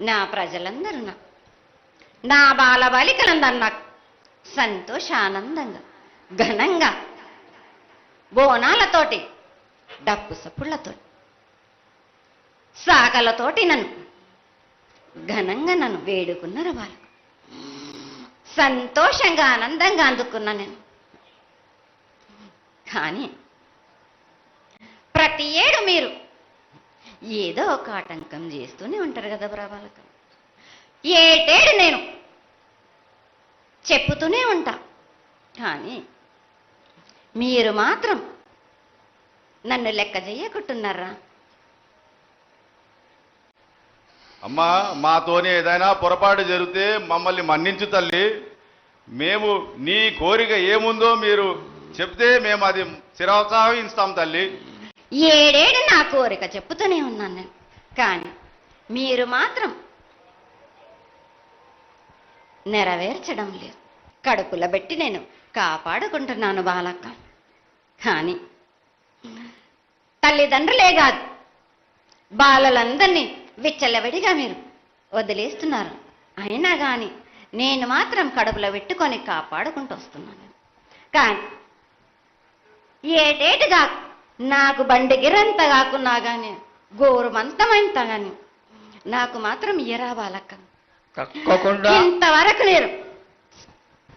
నా ప్రజలందరూ నాకు నా బాలబాలికలందరూ నాకు సంతోషానందంగా ఘనంగా బోనాలతోటి డప్పు సప్పుళ్ళతో సాకలతోటి నన్ను ఘనంగా నన్ను వేడుకున్నారు వాళ్ళు. సంతోషంగా ఆనందంగా అందుకున్నా నేను. కానీ ప్రతి ఏడు మీరు ఏదో ఒక ఆటంకం చేస్తూనే ఉంటారు కదా ప్రభాలకం ఏటేడు నేను చెప్పుతూనే ఉంటా. కానీ మీరు మాత్రం నన్ను లెక్క చెయ్యకుంటున్నారా అమ్మా మాతోనే ఏదైనా పొరపాటు జరిగితే మమ్మల్ని మన్నించు తల్లి. మేము నీ కోరిక ఏముందో మీరు చెప్తే మేము అది శిరోత్సాహిస్తాం తల్లి. ఏడేడు నా కోరిక చెప్పుతూనే ఉన్నాను నేను. కానీ మీరు మాత్రం నెరవేర్చడం లేదు. కడుపులో పెట్టి నేను కాపాడుకుంటున్నాను బాలక్క. కానీ తల్లిదండ్రులే కాదు బాలలందరినీ విచ్చలవిడిగా మీరు వదిలేస్తున్నారు. అయినా కానీ నేను మాత్రం కడుపులో పెట్టుకొని కాపాడుకుంటూ వస్తున్నాను. కానీ ఏటేటుగా నాకు బండి గిరంత కాకున్నా కానీ గోరుమంతమంత కానీ నాకు మాత్రం ఇయరా బాలక్క. తప్పకుండా ఇంతవరకు నేను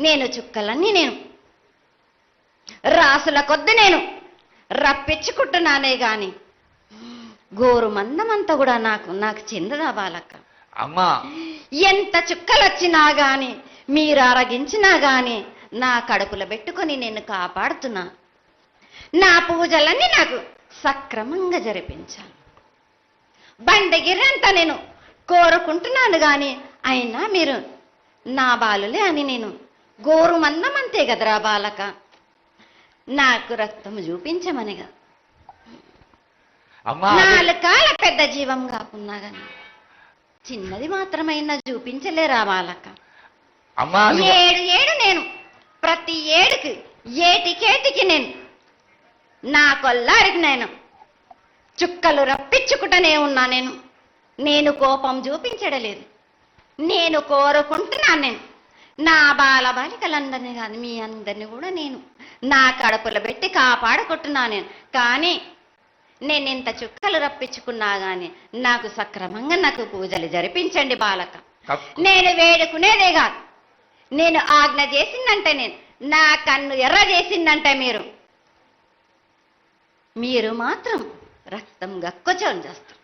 నేను చుక్కలన్నీ నేను. రాసుల కొద్ది నేను. రప్పించుకుంటున్నానే గాని గోరు మందమంతా కూడా నాకు నాకు చెందదా బాలక్క? అమ్మా. ఎంత చుక్కలు వచ్చినా గాని మీరు అరగించినా గాని నా కడుపులో పెట్టుకొని నేను కాపాడుతున్నా. నా పూజలన్నీ నాకు సక్రమంగా జరిపించాలి. బండగిరంతా నేను కోరుకుంటున్నాను గాని అయినా మీరు నా బాలులే అని నేను గోరు మందం అంతే కదరా బాలక. నాకు రక్తం చూపించమనిగా. నాలుగు కాల పెద్ద జీవం కాకున్నా గాని చిన్నది మాత్రమైనా చూపించలేరా బాలక. ఏడు ఏడు నేను ప్రతి ఏడుకి ఏటికేటికి నేను నా కొల్లారికి నేను. చుక్కలు రప్పించుకుంటూనే ఉన్నా నేను. నేను కోపం చూపించడలేదు. నేను కోరుకుంటున్నాను నేను. నా బాల బాలికలందరినీ కాదు మీ అందరిని కూడా నేను. నా కడుపులో పెట్టి కాపాడుకుంటున్నా నేను. కానీ నేను ఇంత చుక్కలు రప్పించుకున్నా కానీ నాకు సక్రమంగా నాకు పూజలు జరిపించండి బాలక. నేను వేడుకునేదే కాదు. నేను ఆజ్ఞ చేసిందంటే నేను. నా కన్ను ఎర్ర చేసిందంటే మీరు. మీరు మాత్రం రక్తం గక్కుచోని చేస్తారు.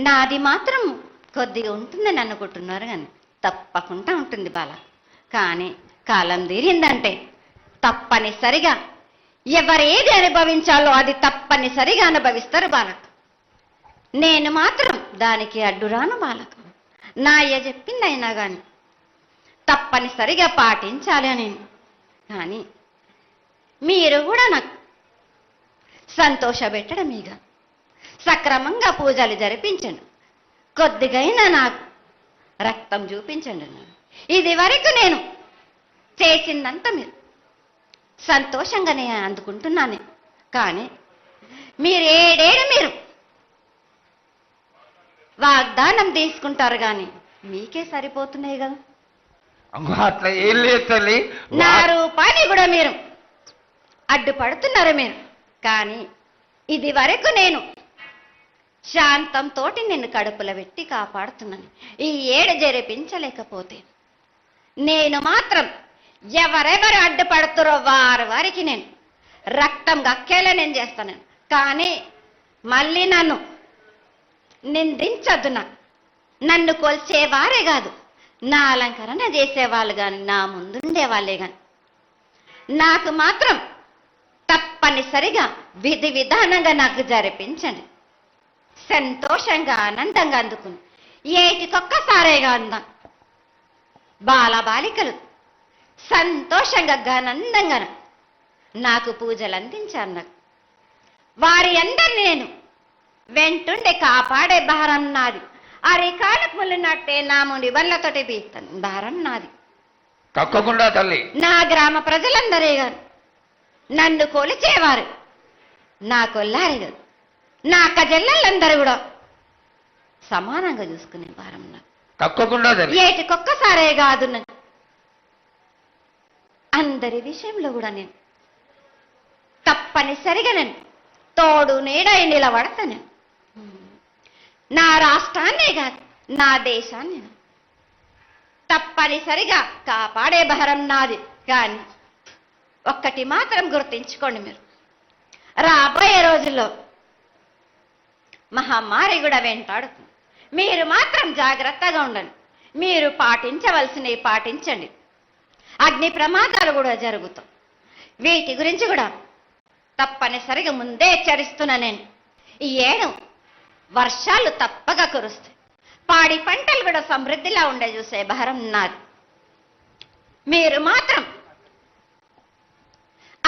నాది మాత్రం కొద్దిగా ఉంటుందని అనుకుంటున్నారు కానీ తప్పకుండా ఉంటుంది బాల. కానీ కాలం తీరిందంటే తప్పనిసరిగా ఎవరేది అనుభవించాలో అది తప్పనిసరిగా అనుభవిస్తారు బాలక నేను మాత్రం దానికి అడ్డురాను బాలక. నా చెప్పింది అయినా కానీ తప్పనిసరిగా పాటించాలి అని. కానీ మీరు కూడా నాకు సంతోషపెట్టడం ఇక సక్రమంగా పూజలు జరిపించండి కొద్దిగైనా నాకు రక్తం చూపించండి. ఇది వరకు నేను చేసిందంతా మీరు. సంతోషంగానే అందుకుంటున్నాను. కానీ మీరు ఏడేడు మీరు వాగ్దానం తీసుకుంటారు కానీ మీకే సరిపోతున్నాయి కదా అట్లా ఏం లేదు తల్లి. నా రూపాన్ని కూడా మీరు అడ్డుపడుతున్నారు మీరు. కానీ ఇది వరకు నేను శాంతంతోటి నిన్ను కడుపులో పెట్టి కాపాడుతున్నాను. ఈ ఏడు జరిపించలేకపోతే నేను మాత్రం ఎవరెవరు అడ్డుపడుతురో వారి వారికి నేను రక్తం గక్కేలా నేను చేస్తాను. కానీ మళ్ళీ నన్ను నిందించద్దు నా నన్ను కొల్చేవారే కాదు. నా అలంకరణ చేసేవాళ్ళు కానీ నా ముందుండే వాళ్ళే కానీ నాకు మాత్రం తప్పనిసరిగా విధి విధానంగా నాకు జరిపించండి. సంతోషంగా ఆనందంగా అందుకుని ఏటికొక్కసారేగా అందాం. బాల బాలికలు సంతోషంగా ఆనందంగా నాకు పూజలు అందించారు నాకు. వారి అందరిని నేను వెంటుండే కాపాడే భారం నాది. అరికాలకు ముళ్ళినట్టే నాముని వల్లతోటి బీస్తాను భారం నాది. తల్లి. నా గ్రామ ప్రజలందరే గారు నన్ను కొలిచేవారు. నా కొల్లారి గారు నా కజల్లలందరూ కూడా సమానంగా చూసుకునే భారం నాకు. ఏటికొక్కసారే కాదు అందరి విషయంలో కూడా నేను తప్పనిసరిగా నేను తోడు నీడై నిలబడతా నేను నా రాష్ట్రాన్నే కాదు నా దేశాన్ని తప్పనిసరిగా కాపాడే భారం నాది కానీ ఒక్కటి మాత్రం గుర్తించుకోండి మీరు. రాబోయే రోజుల్లో మహమ్మారి కూడా వెంటాడుతుంది మీరు మాత్రం జాగ్రత్తగా ఉండండి. మీరు పాటించవలసినవి పాటించండి. అగ్ని ప్రమాదాలు కూడా జరుగుతాయి. వీటి గురించి కూడా తప్పనిసరిగా ముందే హెచ్చరిస్తున్నా నేను. ఈ ఏడు వర్షాలు తప్పగా కురుస్తాయి. పాడి పంటలు కూడా సమృద్ధిలా ఉండే చూసే భారం నాది. మీరు మాత్రం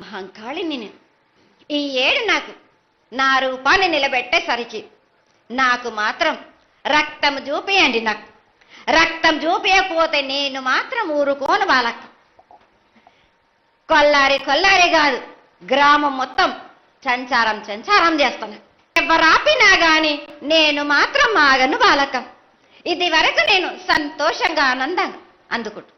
మహంకాళిని నేను ఈ ఏడు నాకు నా రూపాన్ని నిలబెట్టేసరికి నాకు మాత్రం రక్తం చూపియండి నాకు. రక్తం చూపించకపోతే నేను మాత్రం ఊరుకోను వాళ్ళక్క కొల్లారి కొల్లారి కాదు గ్రామం మొత్తం సంచారం సంచారం చేస్తాను. ఎవరాపినా గాని నేను మాత్రం ఆగను బాలక ఇది వరకు నేను సంతోషంగా ఆనందంగా అందుకుంటు.